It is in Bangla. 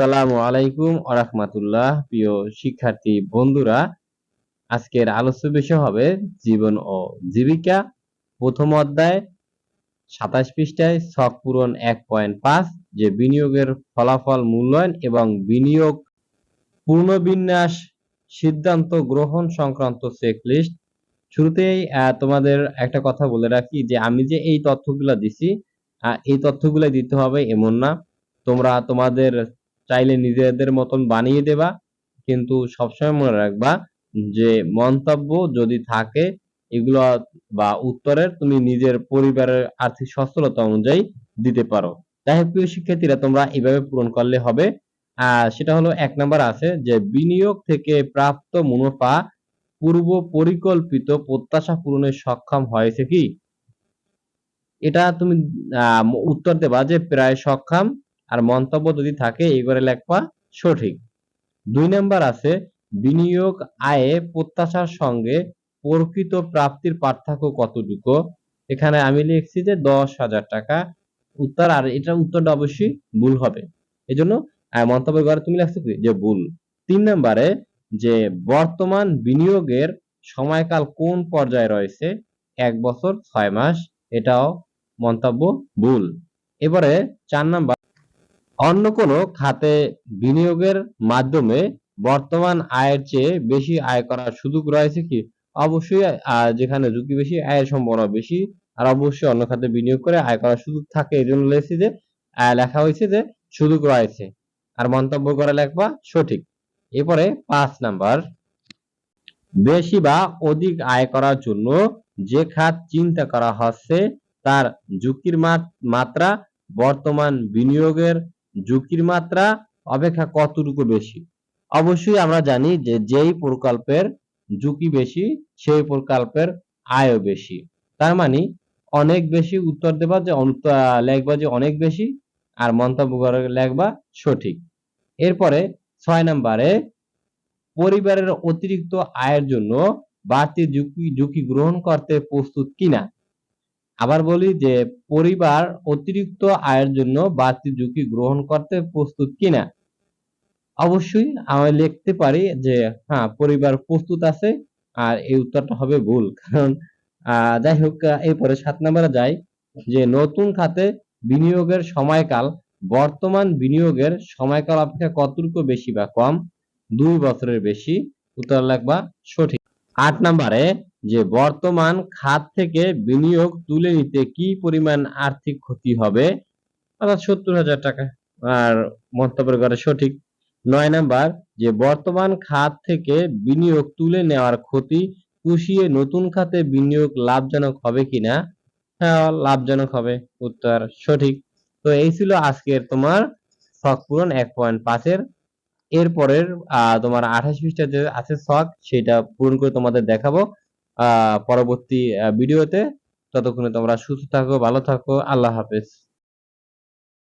আসসালামু আলাইকুম আরহামাতুল্লাহ প্রিয় শিক্ষার্থী বন্ধুরা, আজকের আলোচ্য বিষয় হবে জীবন ও জীবিকা। প্রথম অধ্যায়, সাতাশ পৃষ্ঠায় ছক পূরণ এক পয়েন্ট পাঁচ, যে বিনিয়োগের ফলাফল মূল্যায়ন এবং বিনিয়োগ পূর্ণবিন্যাস সিদ্ধান্ত গ্রহণ সংক্রান্ত চেকলিস্ট শুরুতেই তোমাদের একটা কথা বলে রাখি যে আমি যে এই তথ্যগুলো দিছি এই তথ্যগুলো দিতে হবে এমন না। তোমরা তোমাদের চাইলে নিজেদের মতন বানিয়ে দেবা। কিন্তু সবসময় মনে রাখবা যে, মন্তব্য যদি থাকে এগুলো বা উত্তরের তুমি নিজের পরিবারের আর্থিক সচ্ছলতা অনুযায়ী দিতে পারো। যাই হোক, প্রিয় শিক্ষার্থীরা, তোমরা এইভাবে পূরণ করলে হবে। সেটা হলো এক নাম্বার আছে যে, বিনিয়োগ থেকে প্রাপ্ত মুনাফা পূর্ব পরিকল্পিত প্রত্যাশা পূরণে সক্ষম হয়েছে কি? এটা তুমি উত্তর দেবা যে, প্রায় সক্ষম আর মন্তব্য যদি থাকে এই করে লেখবা সঠিক। দুই নাম্বার আছে বিনিয়োগ আয়ে প্রত্যাশার সঙ্গে প্রকৃত প্রাপ্তির পার্থক্য কতটুকু? এখানে আমি লিখছি যে দশ হাজার টাকা উত্তর আর এটা উত্তরটা অবশ্যই ভুল হবে। এজন্য আহ, মন্তব্যের ঘরে তুমি লিখছো কি? যে ভুল। তিন নম্বরে যে বর্তমান বিনিয়োগের সময়কাল কোন পর্যায়ে রয়েছে? এক বছর ছয় মাস এটাও মন্তব্য ভুল। এবারে চার নাম্বার অন্য কোনো খাতে বিনিয়োগের মাধ্যমে বর্তমান আয়ের চেয়ে বেশি আয় করার সুযোগ রয়েছে কি? অবশ্যই যেখানে ঝুঁকি বেশি, আয়ের সম্ভাবনা বেশি, আর অবশ্যই অন্য খাতে বিনিয়োগ করে আয় করার সুযোগ থাকে এই জন্য লেখছি যে লেখা হয়েছে যে সুযোগ রয়েছে। আর মন্তব্য করে লেখবা সঠিক। এরপরে পাঁচ নাম্বার। বেশি বা অধিক আয় করার জন্য যে খাত চিন্তা করা হচ্ছে, তার ঝুঁকির মাত্রা বর্তমান বিনিয়োগের ঝুঁকির মাত্রা অপেক্ষা কতটুকু বেশি? অবশ্যই আমরা জানি যে যেই প্রকল্পের ঝুঁকি বেশি, সেই প্রকল্পের আয়ও বেশি। তার মানে অনেক বেশি উত্তর দেবা যে লেখবা যে অনেক বেশি আর মন্তব্য করে লেখবা সঠিক। এরপরে ছয় নম্বরে পরিবারের অতিরিক্ত আয়ের জন্য বাড়তি ঝুঁকি ঝুঁকি গ্রহণ করতে প্রস্তুত কিনা? আবার বলি যে পরিবার অতিরিক্ত আয়ের জন্য বাড়তি ঝুঁকি গ্রহণ করতে প্রস্তুত কিনা? অবশ্যই আমি লিখতে পারি যে হ্যাঁ পরিবার প্রস্তুত আছে আর এই উত্তরটা হবে ভুল। কারণ যাই হোক এরপরে সাত নম্বরে যাই যে নতুন খাতে বিনিয়োগের সময়কাল, বর্তমান বিনিয়োগের সময়কাল অপেক্ষা কতটুকু বেশি বা কম? দুই বছরের বেশি। উত্তর লাগবা সঠিক। আট নম্বরে যে বর্তমান খাত থেকে বিনিয়োগ তুলে নিতে কি পরিমাণ আর্থিক ক্ষতি হবে? অর্থাৎ সত্তর হাজার টাকা। আর মন্তব্যের ঘরে সঠিক। নয় নাম্বার, যে বর্তমান খাত থেকে বিনিয়োগ তুলে নেওয়ার ক্ষতি পুষিয়ে নতুন খাতে বিনিয়োগ লাভজনক হবে কিনা হ্যাঁ লাভজনক হবে। উত্তর সঠিক। তো এই ছিল আজকের তোমার শখ পূরণ এক পয়েন্ট পাঁচের এরপরের তোমার আঠাশ পৃষ্ঠা যে আছে শখ, সেটা পূরণ করে তোমাদের দেখাবো। পরবর্তী ভিডিওতে ততক্ষণে তোমরা সুস্থ থাকো ভালো থাকো। আল্লাহ হাফেজ।